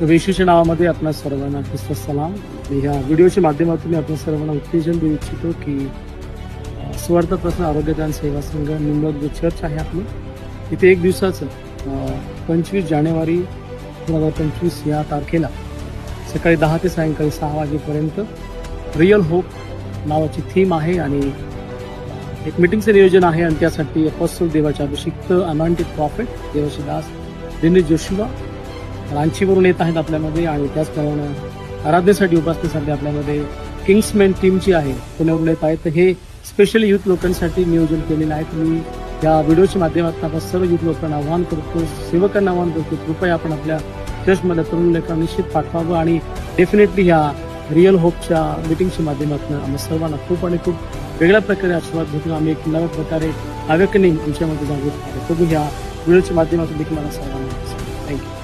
तर नावामध्ये आपल्या सर्वांना ख्रिस्त सलाम. ह्या व्हिडिओच्या माध्यमातून मी आपल्या सर्वांना उत्तेजन देऊ इच्छितो की स्वर्थ प्रश्न आरोग्यदान सेवा संघ निमरत जो चर्च आहे आपली इथे एक दिवसाचं पंचवीस जानेवारी दोन हजार पंचवीस या तारखेला सकाळी दहा ते सायंकाळी सहा वाजेपर्यंत रिअल होप नावाची थीम आहे आणि एक मिटिंगचं नियोजन आहे आणि त्यासाठी अपस्तल देवाचे अभिषिक्त अनॉन्टेड प्रॉफिट देवाचे दास दिनेश जोशीवा रांचीवरून येत आहेत आपल्यामध्ये आणि त्याचप्रमाणे आराधनेसाठी उपासनेसाठी आपल्यामध्ये किंग्समॅन टीम जी आहे पुण्यावरून येत आहेत. तर हे स्पेशली युथ लोकांसाठी नियोजन केलेलं आहे. तुम्ही या व्हिडिओच्या माध्यमातून आपण सर्व युथ लोकांना आव्हान करतो सेवकांना आव्हान करतो कृपया आपण आपल्या चर्चमध्ये तरुण लेखा निश्चित पाठवावं आणि डेफिनेटली ह्या रिअल होपच्या मिटिंगच्या माध्यमातून आम्ही सर्वांना खूप आणि खूप वेगळ्या प्रकारे आशीर्वाद भेटून आम्ही एक नव्या प्रकारे अवेकनिंग आमच्यामध्ये जागृत करतो तुम्ही ह्या व्हिडिओच्या माध्यमातून देखील मला सर्वांना.